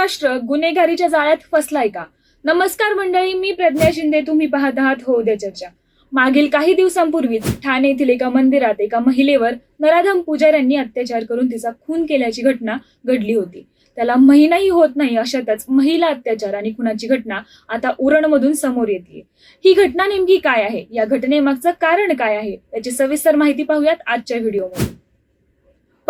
महाराष्ट्र गुन्हेगारीच्या जाळ्यात फसलाय का? नमस्कार मंडळी मी प्रज्ञा शिंदे. तुम्ही पाहत आहात हो द्या चर्चा. मागील काही दिवसांपूर्वीच ठाणे येथील एका मंदिरात एका महिलेवर नराधम पुजाऱ्यांनी अत्याचार करून तिचा खून केल्याची घटना घडली होती. त्याला महिनाही होत नाही अशातच महिला अत्याचार आणि खुनाची घटना आता उरणमधून समोर येते. ही घटना नेमकी काय आहे? या घटनेमागचं कारण काय आहे? याची सविस्तर माहिती पाहूयात आजच्या व्हिडिओमध्ये.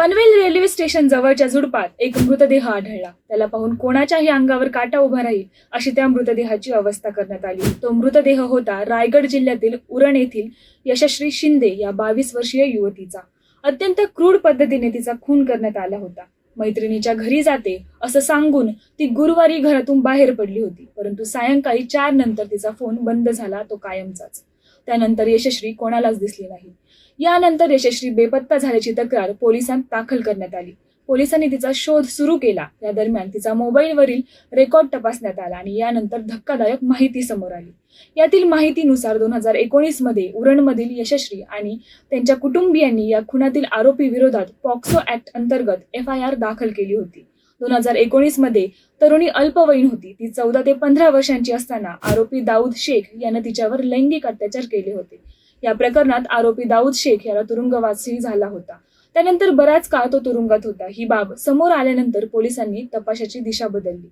पनवेल रेल्वे स्टेशन जवळच्या झुडपात एक मृतदेह आढळला. त्याला पाहून कोणाच्याही अंगावर काटा उभा राहील अशी त्या मृतदेहाची अवस्था करण्यात आली. तो मृतदेह होता रायगड जिल्ह्यातील उरण येथील यशश्री शिंदे या बावीस वर्षीय युवतीचा. अत्यंत क्रूर पद्धतीने तिचा खून करण्यात आला होता. मैत्रिणीच्या घरी जाते असं सांगून ती गुरुवारी घरातून बाहेर पडली होती. परंतु सायंकाळी चार नंतर तिचा फोन बंद झाला तो कायमचाच. त्यानंतर यशस्वी कोणालाच दिसली नाही. यानंतर यशस्वी बेपत्ता झाल्याची तक्रार पोलिसांत दाखल करण्यात आली. पोलिसांनी तिचा शोध सुरू केला. या दरम्यान तिचा मोबाईलवरील रेकॉर्ड तपासण्यात आला आणि यानंतर धक्कादायक माहिती समोर आली. यातील माहितीनुसार दोन हजार एकोणीसमध्ये उरणमधील यशस्वी आणि त्यांच्या कुटुंबियांनी या खुनातील आरोपी विरोधात पॉक्सो ऍक्ट अंतर्गत एफ आय आर दाखल केली होती. दोन हजार एकोणीसमध्ये तरुणी अल्पवयीन होती. ती चौदा ते पंधरा वर्षांची असताना आरोपी दाऊद शेख यानं तिच्यावर लैंगिक अत्याचार केले होते. या प्रकरणात आरोपी दाऊद शेख याला तुरुंगवासही झाला होता. त्यानंतर बराच काळ तो तुरुंगात होता. ही बाब समोर आल्यानंतर पोलिसांनी तपासाची दिशा बदलली.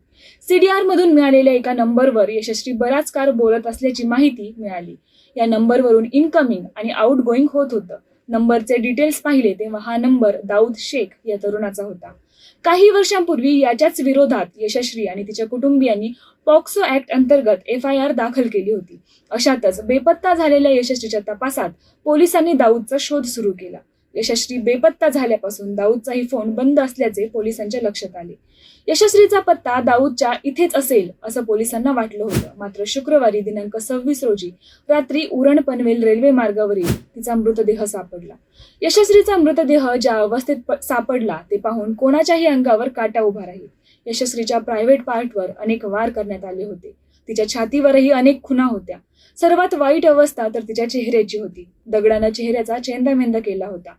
सीडीआर मधून मिळालेल्या एका नंबरवर यशस्वी बराच काळ बोलत असल्याची माहिती मिळाली. या नंबरवरून इनकमिंग आणि आउट गोईंग होत होतं. नंबरचे डिटेल्स पाहिले तेव्हा हा नंबर दाऊद शेख या तरुणाचा होता. काही वर्षांपूर्वी याच्याच विरोधात यशस्वी आणि तिच्या कुटुंबियांनी पॉक्सो ऍक्ट अंतर्गत एफ आय आर दाखल केली होती. अशातच बेपत्ता झालेल्या यशस्वीच्या तपासात पोलिसांनी दाऊदचा शोध सुरू केला. यशस्वी बेपत्ता झाल्यापासून दाऊदचाही फोन बंद असल्याचे पोलिसांच्या लक्षात आले. यशस्वीचा पत्ता दाऊदच्या इथेच असेल असं पोलिसांना वाटलं होतं. मात्र शुक्रवारी दिनांक सव्वीस रोजी रात्री उरण पनवेल रेल्वे मार्गावरील तिचा मृतदेह सापडला. यशस्वीचा मृतदेह ज्या अवस्थेत सापडला ते पाहून कोणाच्याही अंगावर काटा उभा राहील. यशस्वीच्या प्रायव्हेट पार्टवर अनेक वार करण्यात आले होते. तिच्या छातीवरही अनेक खुना होत्या. सर्वात वाईट अवस्था तर तिच्या चेहऱ्याची होती. दगडानं चेहऱ्याचा चेंदामेंद केला होता.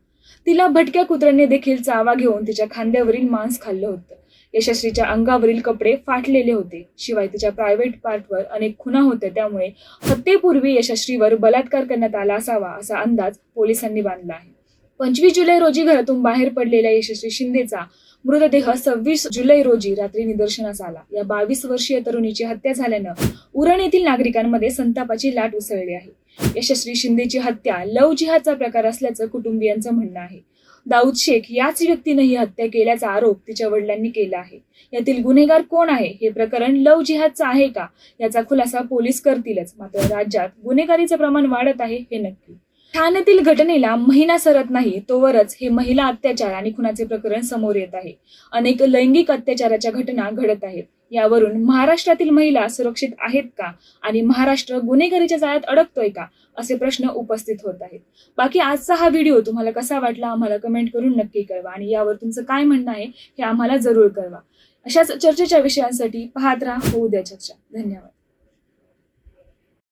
तिला भटक्या कुत्र्याने देखील चावा घेऊन तिच्या खांद्यावरील मांस खाल्लं होतं. यशस्वीच्या अंगावरील कपडे फाटलेले होते. शिवाय तिच्या प्रायव्हेट पार्टवर अनेक खुना होत्या. त्यामुळे हत्येपूर्वी यशस्वीवर बलात्कार करण्यात आला असावा असा अंदाज पोलिसांनी बांधला आहे. पंचवीस जुलै रोजी घरातून बाहेर पडलेल्या यशस्वी शिंदेचा मृतदेह सव्वीस जुलै रोजी रात्री निदर्शनास आला. या बावीस वर्षीय तरुणीची हत्या झाल्यानं उरण येथील नागरिकांमध्ये संतापाची लाट उसळली आहे. यशस्वी शिंदेची हत्या लव जिहादचा प्रकार असल्याचं कुटुंबियांचं म्हणणं आहे. दाऊद शेख याच व्यक्तीनं ही हत्या केल्याचा आरोप तिच्या वडिलांनी केला आहे. यातील गुन्हेगार कोण आहे हे प्रकरण लव जिहादचं आहे का याचा खुलासा पोलीस करतीलच. मात्र राज्यात गुन्हेगारीचं प्रमाण वाढत आहे हे नक्की. ठाण्यातील घटनेला महिना सरत नाही तोवरच हे महिला अत्याचार आणि खुनाचे प्रकरण समोर येत आहे. अनेक लैंगिक अत्याचाराच्या घटना घडत आहेत. यावरून महाराष्ट्रातील महिला सुरक्षित आहेत का? आणि महाराष्ट्र गुन्हेगारीच्या जाळ्यात अडकतोय का? असे प्रश्न उपस्थित होत आहेत. बाकी आजचा हा व्हिडिओ तुम्हाला कसा वाटला आम्हाला कमेंट करून नक्की कळवा आणि यावर तुमचं काय म्हणणं आहे हे आम्हाला जरूर कळवा. अशाच चर्चेच्या विषयांसाठी पाहत राहा होऊ द्या चर्चा. धन्यवाद.